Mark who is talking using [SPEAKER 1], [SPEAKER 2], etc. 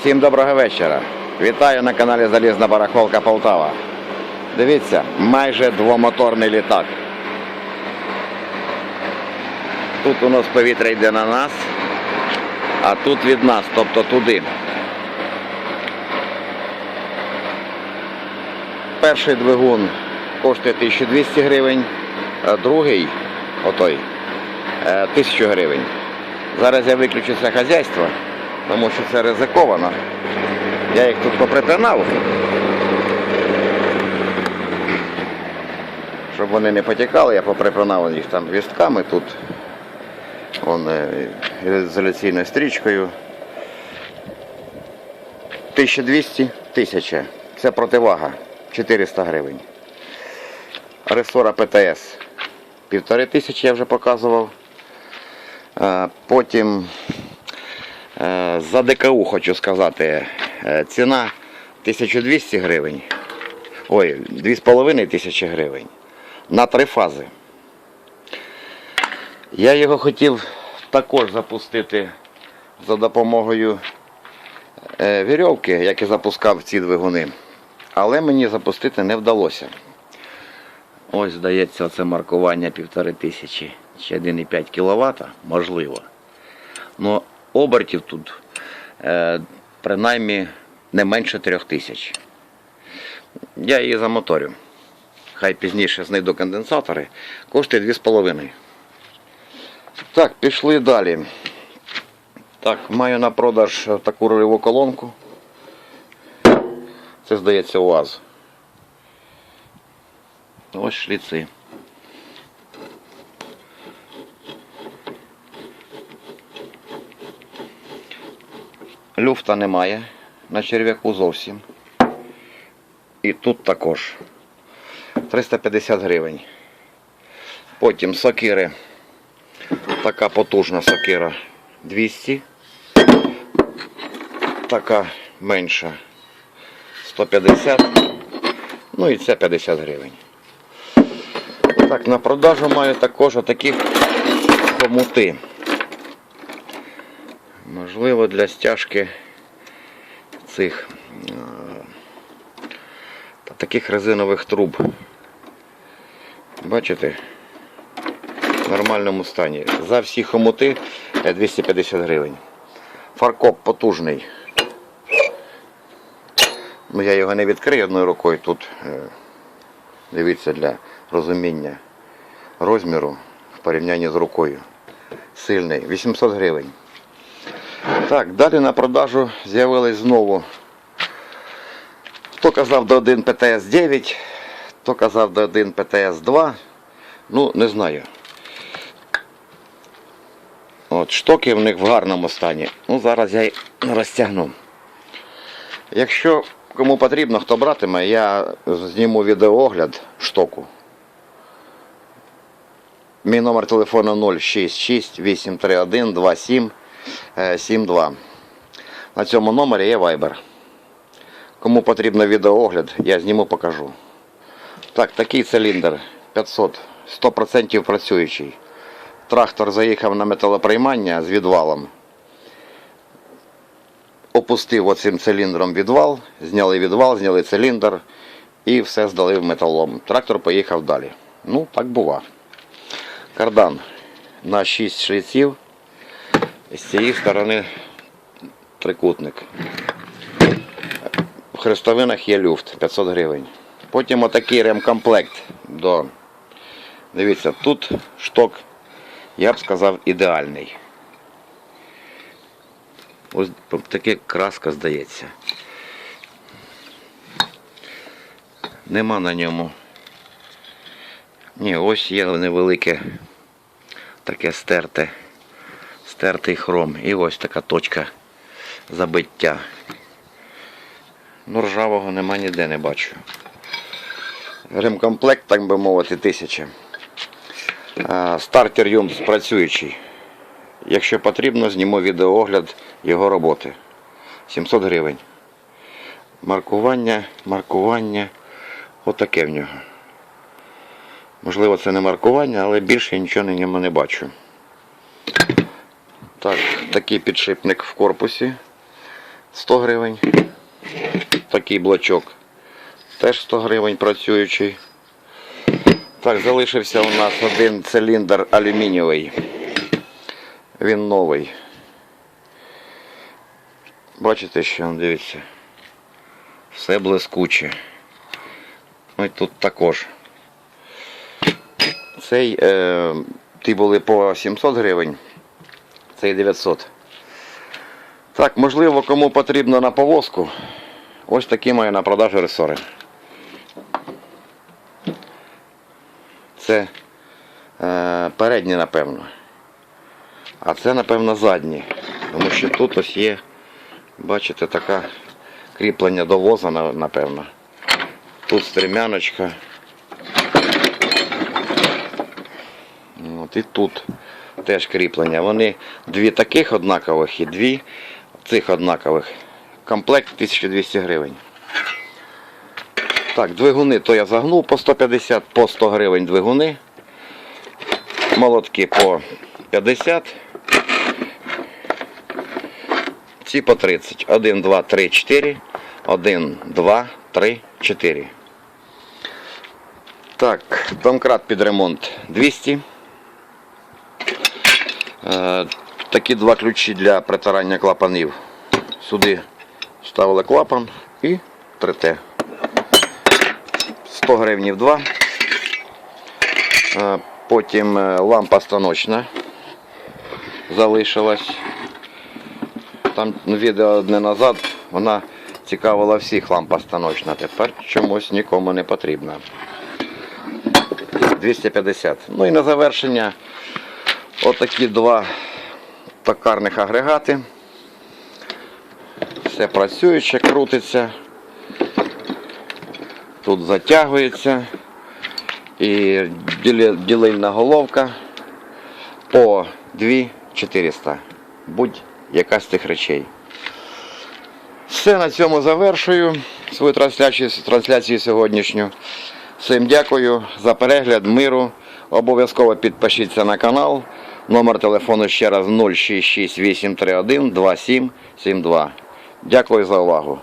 [SPEAKER 1] Всім доброго вечора. Вітаю на каналі Залізна Барахолка Полтава. Дивіться, майже двомоторний літак. Тут у нас повітря йде на нас, а тут від нас, тобто туди. Перший двигун коштує 1200 гривень, а другий, отой, е, 1000 гривень. Зараз я виключу це хазяйство, тому що це ризиковано. Я їх тут поприпинав, щоб вони не потікали, я поприпинав їх там вістками тут. Вон е, ізоляційною стрічкою. 1200 1000. Це противага 400 гривень. Ресора ПТС. Півтори тисячі я вже показував. Потім за ДКУ хочу сказати. е, Ціна 1200 гривень. Ой, 2,5 тисячі гривень. На три фази. Я його хотів також запустити за допомогою е, вірьовки, як і запускав ці двигуни. Але мені запустити не вдалося. Ось, здається, це маркування півтори тисячі чи 1,5 кВт, можливо. Ну, обертів тут е, принаймні не менше трьох тисяч. Я її замоторю. Хай пізніше знайду конденсатори. Коштує 2,5. Так, пішли далі. Так, маю на продаж таку рульову колонку. Це здається УАЗ. Ось шліци. Люфта немає на черв'яку зовсім. І тут також 350 гривень. Потім сокири. Така потужна сокира 200. Така менша 150. Ну і це 50 гривень. Так, на продажу маю також отакі хомути. Можливо, для стяжки цих е, таких резинових труб. Бачите? В нормальному стані. За всі хомути е, 250 гривень. Фаркоп потужний. Ну, я його не відкрию одною рукою тут. е, Дивіться для розуміння розміру в порівнянні з рукою. Сильний. 800 гривень. Так, далі на продажу з'явились знову. Хто казав до 1 ПТС 9, хто казав до 1 ПТС 2. Ну, не знаю. От, штоки в них в гарному стані. Ну, зараз я й розтягну. Якщо кому потрібно, хто братиме, я зніму відеоогляд штоку. Мій номер телефону 066 831 27 72. На цьому номері є Viber. Кому потрібно відеоогляд, я зніму покажу. Так, такий циліндр 500, 100% працюючий. Трактор заїхав на металоприймання з відвалом. Опустив оцим циліндром відвал, зняли відвал, зняли циліндр і все здали металом. Трактор поїхав далі. Ну, так бува. Кардан на 6 шліців. З цієї сторони трикутник. В хрестовинах є люфт 500 гривень. Потім отакий ремкомплект до. Дивіться, тут шток, я б сказав, ідеальний. Ось таке краска здається. Нема на ньому. Ні, ось є невелике таке стерте, стертий хром. І ось така точка забиття. Ну, ржавого нема ніде не бачу. Ремкомплект, так би мовити, тисяча. Стартер Юмс працюючий. Якщо потрібно, зніму відеоогляд його роботи. 700 гривень. Маркування, маркування. Отаке в нього. Можливо, це не маркування, але більше нічого на ньому не бачу. Так, такий підшипник в корпусі. 100 гривень. Такий блочок. Теж 100 гривень працюючий. Так, залишився у нас один циліндр алюмінієвий. Він новий. Бачите, що дивіться. Все блискуче. Ну і тут також. Цей е, ті були по 700 гривень, 900. Так, можливо, кому потрібно на повозку. Ось такі маю на продажу ресори. Це е, передні, напевно. А це, напевно, задні. Тому що тут ось є, бачите, таке кріплення до воза, напевно. Тут стрімяночка. От і тут теж кріплення. Вони дві таких однакових і дві цих однакових. Комплект 1200 гривень. Так, двигуни то я загнув по 150, по 100 гривень двигуни. Молотки по 50. Ці по 30. 1, 2, 3, 4. 1, 2, 3, 4. Так, домкрат під ремонт 200. Е, такі два ключі для притирання клапанів. Сюди вставили клапан і 3Т. 100 гривнів два. Е, Потім е, лампа станочна залишилась. Там відео одне назад вона цікавила всіх лампа станочна. Тепер чомусь нікому не потрібна. 250. Ну і на завершення отакі два токарних агрегати. Все працююче, крутиться. Тут затягується. І ділильна головка по 2400. Будь-яка з тих речей. Все на цьому завершую свою трансляцію, трансляцію сьогоднішню. Всім дякую за перегляд, миру. Обов'язково підпишіться на канал. Номер телефону ще раз 066 831 2772. Дякую за увагу.